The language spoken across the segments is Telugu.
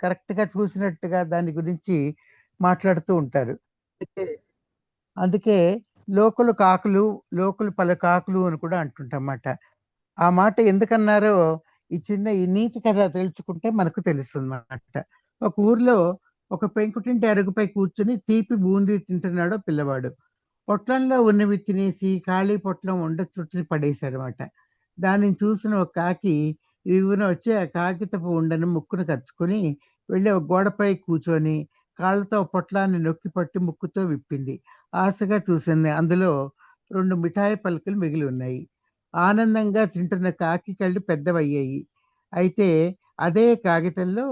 కరెక్ట్‌గా చూసినట్టుగా దాని గురించి మాట్లాడుతూ ఉంటారు. అయితే అందుకే లోకులు కాకులు, లోకులు పలుకాకులు అని కూడా అంటుంటామాట. ఆ మాట ఎందుకన్నారో ఈ చిన్న ఈ నీతి కథ తెలుసుకుంటే మనకు తెలుస్తుందన్నమాట. ఒక ఊర్లో ఒక పెంకుటింటి అరుగుపై కూర్చుని తీపి బూంది తింటున్నాడు పిల్లవాడు. పొట్లంలో ఉన్నవి తినేసి ఖాళీ పొట్లం ఉండ చుట్టి పడేశాడనమాట. దానిని చూసిన ఒక కాకి రివ్వున వచ్చి ఆ కాగితపు ఉండని ముక్కును కరుచుకొని వెళ్ళి ఒక గోడపై కూర్చొని కాళ్ళతో పొట్లాన్ని నొక్కి పట్టి ముక్కుతో విప్పింది. ఆశగా చూసింది. అందులో రెండు మిఠాయి పలుకులు మిగిలి ఉన్నాయి. ఆనందంగా తింటున్న కాకి కళ్ళు పెద్దవయ్యాయి. అయితే అదే కాగితంలో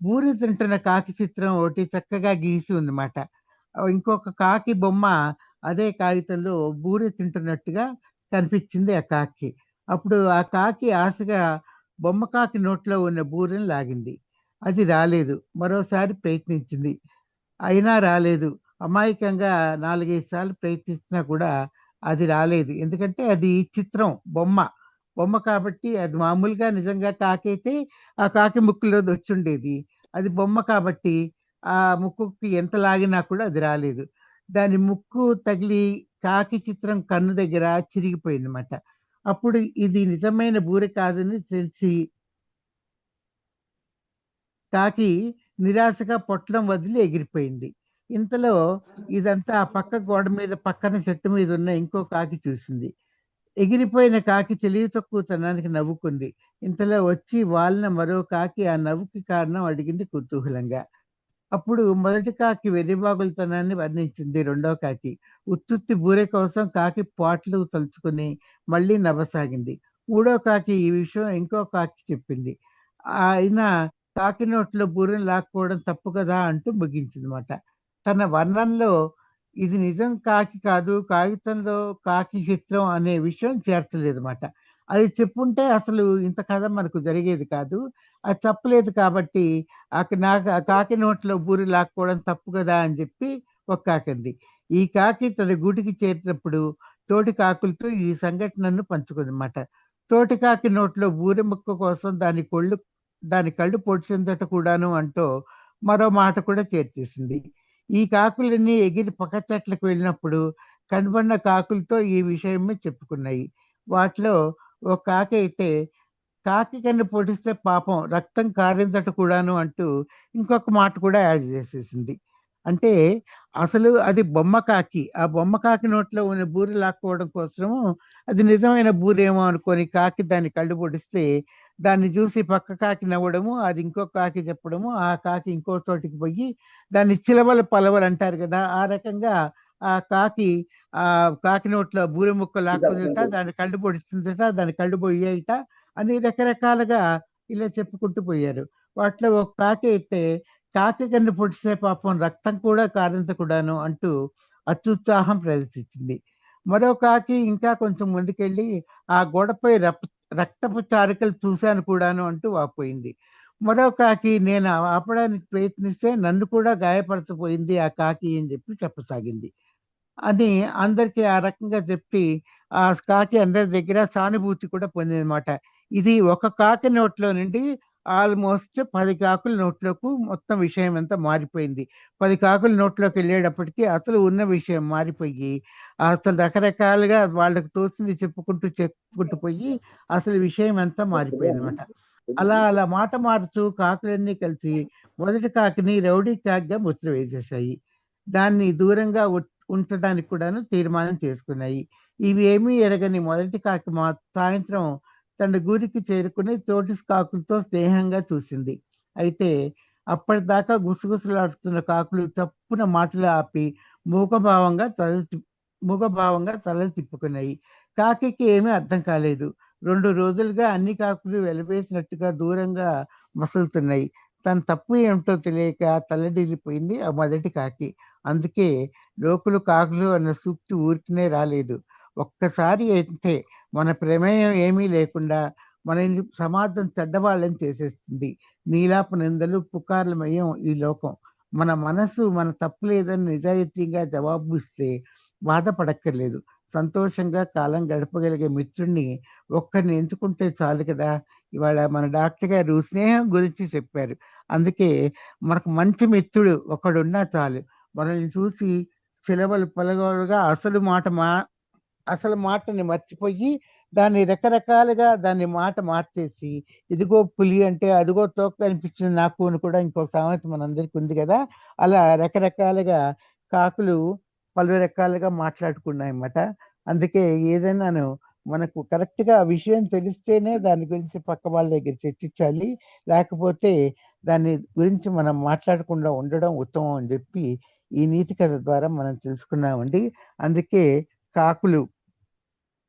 బూరి తింటున్న కాకి చిత్రం ఒకటి చక్కగా గీసి ఉందన్నమాట. ఇంకొక కాకి బొమ్మ అదే కాగితంలో బూరి తింటున్నట్టుగా కనిపించింది ఆ కాకి అప్పుడు ఆ కాకి ఆశగా బొమ్మ కాకి నోట్లో ఉన్న బూరెను లాగింది. అది రాలేదు. మరోసారి ప్రయత్నించింది. అయినా రాలేదు. అమాయకంగా 4, 5 సార్లు ప్రయత్నించినా కూడా అది రాలేదు. ఎందుకంటే అది చిత్రం, బొమ్మ. బొమ్మ కాబట్టి అది మామూలుగా నిజంగా కాకైతే ఆ కాకి ముక్కులో వచ్చుండేది. అది బొమ్మ కాబట్టి ఆ ముక్కుకి ఎంత లాగినా కూడా అది రాలేదు. దాని ముక్కు తగిలి కాకి చిత్రం కన్ను దగ్గర చిరిగిపోయిందన్నమాట. అప్పుడు ఇది నిజమైన బూరె కాదని తెలిసి కాకి నిరాశగా పొట్లం వదిలి ఎగిరిపోయింది. ఇంతలో ఇదంతా ఆ పక్క గోడ మీద పక్కన చెట్టు మీద ఉన్న ఇంకో కాకి చూసింది. ఎగిరిపోయిన కాకి తెలివి తక్కువతనానికి నవ్వుకుంది. ఇంతలో వచ్చి వాలిన మరో కాకి ఆ నవ్వుకి కారణం అడిగింది కుతూహలంగా. అప్పుడు మొదటి కాకి వెర్రిబాగులతనాన్ని వర్ణించింది రెండో కాకి. ఉత్తుత్తి బూరె కోసం కాకి పాటలు తలుచుకుని మళ్ళీ నవ్వసాగింది. మూడో కాకి ఈ విషయం ఇంకో కాకి చెప్పింది. అయినా కాకి నోట్లో బూరెను లాక్కోవడం తప్పు కదా! అంటూ ముగించిందన్నమాట. తన వర్ణంలో ఇది నిజం కాకి కాదు, కాగితంలో కాకి చిత్రం అనే విషయం చేర్చలేదన్నమాట. అది చెప్పుంటే అసలు ఇంత కథ మనకు జరిగేది కాదు. అది చెప్పలేదు కాబట్టి ఆకి నాక కాకి నోట్లో బూరి లాక్కోవడం తప్పు కదా! అని చెప్పి ఒక కాకింది ఈ కాకి తన గూటికి చేరినప్పుడు తోటి కాకులతో ఈ సంఘటనను పంచుకుందన్నమాట. తోటి కాకి నోట్లో బూరి ముక్క కోసం దాని కొళ్ళు దాని కళ్ళు పొడిచిందట కూడాను అంటూ మరో మాట కూడా చేర్చేసింది. ఈ కాకులన్నీ ఎగిరి పక్క చెట్లకు వెళ్ళినప్పుడు కనబడిన కాకులతో ఈ విషయమే చెప్పుకున్నాయి. వాటిలో ఒక అయితే కాకి కన్ను పొడిస్తే పాపం రక్తం కారిందట కూడాను అంటూ ఇంకొక మాట కూడా యాడ్ చేసేసింది. అంటే అసలు అది బొమ్మ కాకి. ఆ బొమ్మ కాకి నోట్లో ఉన్న బూరె లాక్కోవడం కోసము అది నిజమైన బూరేమో అనుకోని కాకి దాన్ని కళ్ళు పొడిస్తే దాన్ని చూసి పక్క కాకి నవ్వడము, అది ఇంకో కాకి చెప్పడము, ఆ కాకి ఇంకో చోటికి పోయి దాన్ని చిలవలు పలవలు అంటారు కదా! ఆ రకంగా ఆ కాకి ఆహ్, కాకి నోట్లో బూరె ముక్క లాక్కుందట, దాని కళ్ళు పొడిచిందట, దాని కళ్ళు పోయాయిట అని రకరకాలుగా ఇలా చెప్పుకుంటూ పోయారు. వాటిలో ఒక కాకి అయితే కాకి కన్ను పొడిస్తే పాపం రక్తం కూడా కారింత కూడాను అంటూ అత్యుత్సాహం ప్రదర్శించింది. మరో కాకి ఇంకా కొంచెం ముందుకెళ్ళి ఆ గోడపై రక్తపు చారికలు చూశాను కూడాను అంటూ వాపోయింది. మరో కాకి నేను ఆపడానికి ప్రయత్నిస్తే నన్ను కూడా గాయపరచబోయింది ఆ కాకి అని చెప్పి చెప్పసాగింది. అని అందరికీ ఆ రకంగా చెప్పి ఆ కాకి అందరి దగ్గర సానుభూతి కూడా పొందిందనమాట ఇది ఒక కాకి నోట్లో నుండి ఆల్‌మోస్ట్ పది కాకుల నోట్లోకి మొత్తం విషయం అంతా మారిపోయింది. పది కాకుల నోట్లోకి వెళ్ళేటప్పటికీ అసలు ఉన్న విషయం మారిపోయి, అసలు రకరకాలుగా వాళ్ళకి తోచింది చెప్పుకుంటూ, చెప్పుకుంటూ పోయి అసలు విషయం అంతా మారిపోయింది అనమాట అలా అలా మాట మారుతూ కాకులన్నీ కలిసి మొదటి కాకిని రౌడీ కాకిగా ముద్ర వేసేశాయి. దాన్ని దూరంగా ఉట్ ఉంచడానికి కూడాను తీర్మానం చేసుకున్నాయి. ఇవి ఏమీ ఎరగని మొదటి కాకి మా సాయంత్రం తన గురికి చేరుకుని తోటి కాకులతో స్నేహంగా చూసింది. అయితే అప్పటిదాకా గుసగుసలాడుతున్న కాకులు చప్పున మాటలు ఆపి మూగభావంగా తలలు మూగభావంగా తలలు తిప్పుకున్నాయి. కాకికి ఏమీ అర్థం కాలేదు. రెండు రోజులుగా అన్ని కాకులు వెలవేసినట్టుగా దూరంగా మసులుతున్నాయి. తన తప్పు ఏమిటో తెలియక తల్లడిల్లిపోయింది ఆ మొదటి కాకి. అందుకే లోకులు కాకులు అన్న సూక్తి ఊరికినే రాలేదు. ఒక్కసారి అయితే మన ప్రమేయం ఏమీ లేకుండా మన సమాజం చెడ్డవాళ్ళని చేసేస్తుంది. నీలాపు నిందలు, పుకార్లమయం ఈ లోకం. మన మనసు మన తప్పు లేదని నిజాయితీగా జవాబు ఇస్తే బాధపడక్కర్లేదు. సంతోషంగా కాలం గడపగలిగే మిత్రుణ్ణి ఒక్కరిని ఎంచుకుంటే చాలు కదా! ఇవాళ మన డాక్టర్ గారు స్నేహం గురించి చెప్పారు. అందుకే మనకు మంచి మిత్రుడు ఒకడున్నా చాలు. మనల్ని చూసి చిలవలు పలగలుగా అసలు మాట మా అసలు మాటని మర్చిపోయి దాన్ని రకరకాలుగా దాన్ని మాట మార్చేసి, ఇదిగో పులి అంటే అదిగో తోక అనిపించింది నాకు అని కూడా ఇంకో సామెత మనందరికి ఉంది కదా అలా రకరకాలుగా కాకులు పలు రకాలుగా మాట్లాడుకున్నాయన్నమాట. అందుకే ఏదైనాను మనకు కరెక్ట్‌గా ఆ విషయం తెలిస్తేనే దాని గురించి పక్క వాళ్ళ దగ్గర చర్చించాలి. లేకపోతే దాని గురించి మనం మాట్లాడకుండా ఉండడం ఉత్తమం అని చెప్పి ఈ నీతి కథ ద్వారా మనం తెలుసుకున్నామండి. అందుకే కాకులు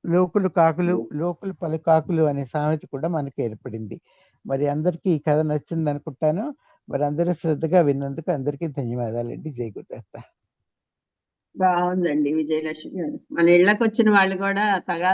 లోకులు కాకులు, లోకులు పలు కాకులు అనే సామెత కూడా మనకి ఏర్పడింది. మరి అందరికీ ఈ కథ నచ్చిందనుకుంటాను. మరి అందరూ శ్రద్ధగా విన్నందుకు అందరికీ ధన్యవాదాలండి. జై గురుదత్త. బాగుందండి విజయలక్ష్మి గారు. మన ఇళ్ళకొచ్చిన వాళ్ళు కూడా తగా